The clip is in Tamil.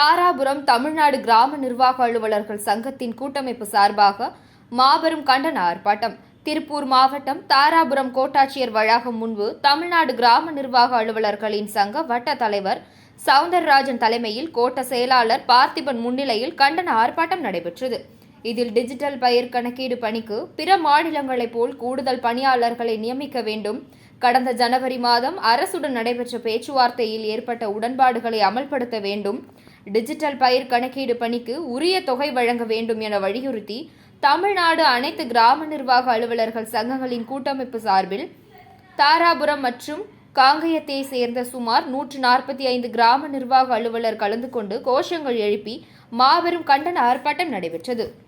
தாராபுரம் தமிழ்நாடு கிராம நிர்வாக அலுவலர்கள் சங்கத்தின் கூட்டமைப்பு சார்பாக மாபெரும் கண்டன ஆர்ப்பாட்டம். திருப்பூர் மாவட்டம் தாராபுரம் கோட்டாட்சியர் வளாகம் முன்பு தமிழ்நாடு கிராம நிர்வாக அலுவலர்களின் சங்க வட்ட தலைவர் சவுந்தரராஜன் தலைமையில் கோட்ட செயலாளர் பார்த்திபன் முன்னிலையில் கண்டன ஆர்ப்பாட்டம் நடைபெற்றது. இதில் டிஜிட்டல் பயிர் கணக்கீடு பணிக்கு பிற மாநிலங்களைப் போல் கூடுதல் பணியாளர்களை நியமிக்க வேண்டும். கடந்த ஜனவரி மாதம் அரசுடன் நடைபெற்ற பேச்சுவார்த்தையில் ஏற்பட்ட உடன்பாடுகளை அமல்படுத்த வேண்டும். டிஜிட்டல் பயிர் கணக்கீடு பணிக்கு உரிய தொகை வழங்க வேண்டும் என வலியுறுத்தி தமிழ்நாடு அனைத்து கிராம நிர்வாக அலுவலர்கள் சங்கங்களின் கூட்டமைப்பு சார்பில் தாராபுரம் மற்றும் காங்கயத்தை சேர்ந்த சுமார் நூற்று நாற்பத்தி ஐந்து கிராம நிர்வாக அலுவலர் கலந்து கொண்டு கோஷங்கள் எழுப்பி மாபெரும் கண்டன ஆர்ப்பாட்டம் நடைபெற்றது.